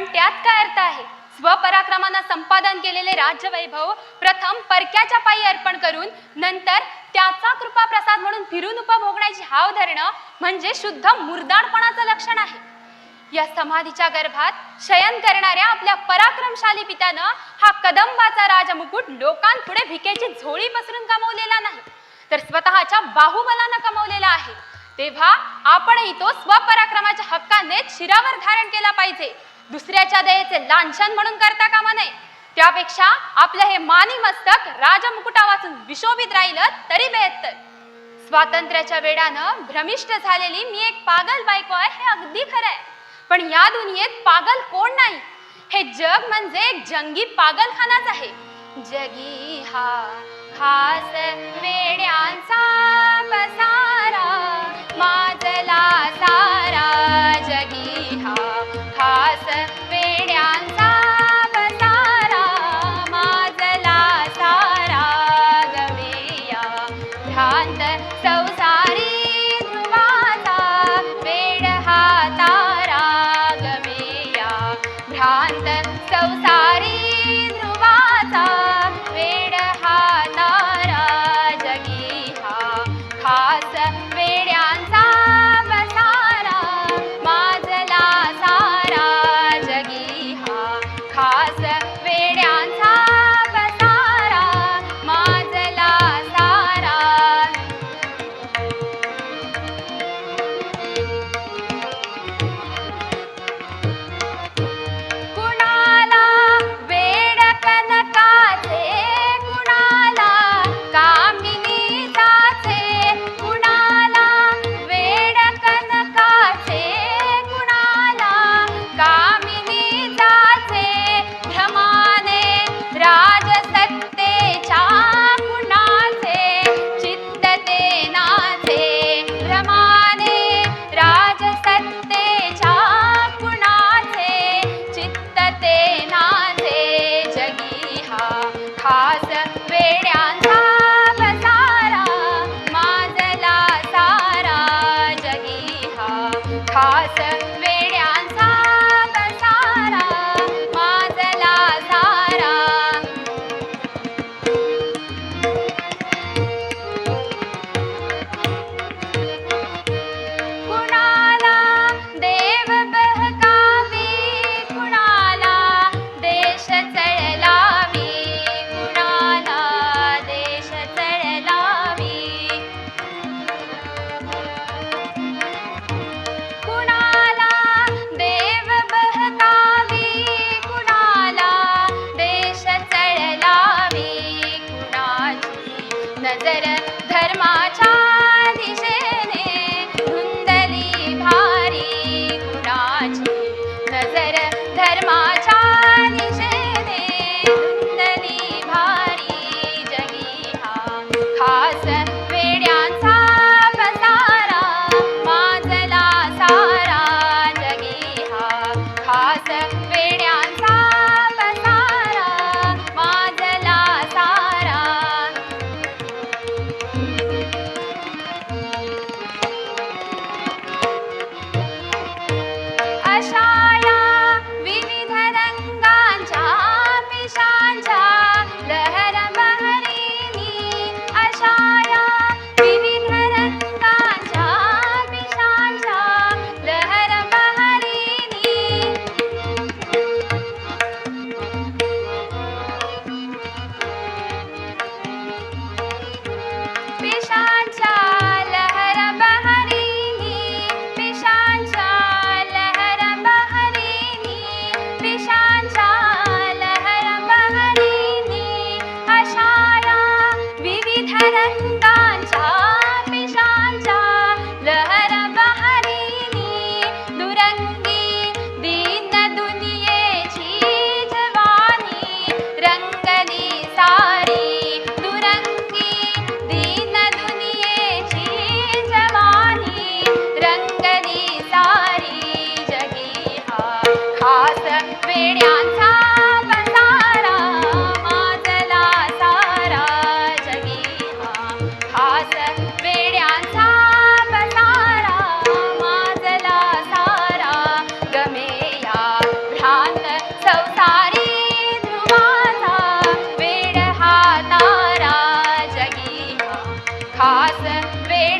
पण त्यात काय अर्थ आहे? स्वपराक्रमानं संपादन केलेले राज्यवैभव प्रथम परक्याच्या पायी अर्पण करून नंतर त्याचा कृपा प्रसाद म्हणून फिरून उपभोगण्याची हाव धरणं म्हणजे शुद्ध मुर्दाडपणाचं लक्षण आहे. या समाधीच्या गर्भात शयन करणाऱ्या आपल्या पराक्रमशाली पित्यानं हा कदंबाचा राजमुकुट लोकांपुढे भिकेची झोळी पसरून कमवलेला नाही तर स्वतःच्या बाहुबलानं कमवलेला आहे. तेव्हा आपणही तो स्वपराक्रमाच्या हक्काने शिरावर धारण केला पाहिजे. दुसऱ्याच्या दयेचे लांछन म्हणून करता कामा नये. त्यापेक्षा आपलं हे मानी मस्तक राजमुकुटा वाचून विशोभित राहिलं तरी बेहत्तर. स्वातंत्र्याच्या वेडानं भ्रमिष्ट झालेली मी एक पागल बायको आहे हे अगदी खरं आहे पण या दुनियेत पागल कोण नाही? हे जग म्हणजे एक जंगी पागलखानाच आहे. जगी हा खास वेड्यांचा Nazareth. very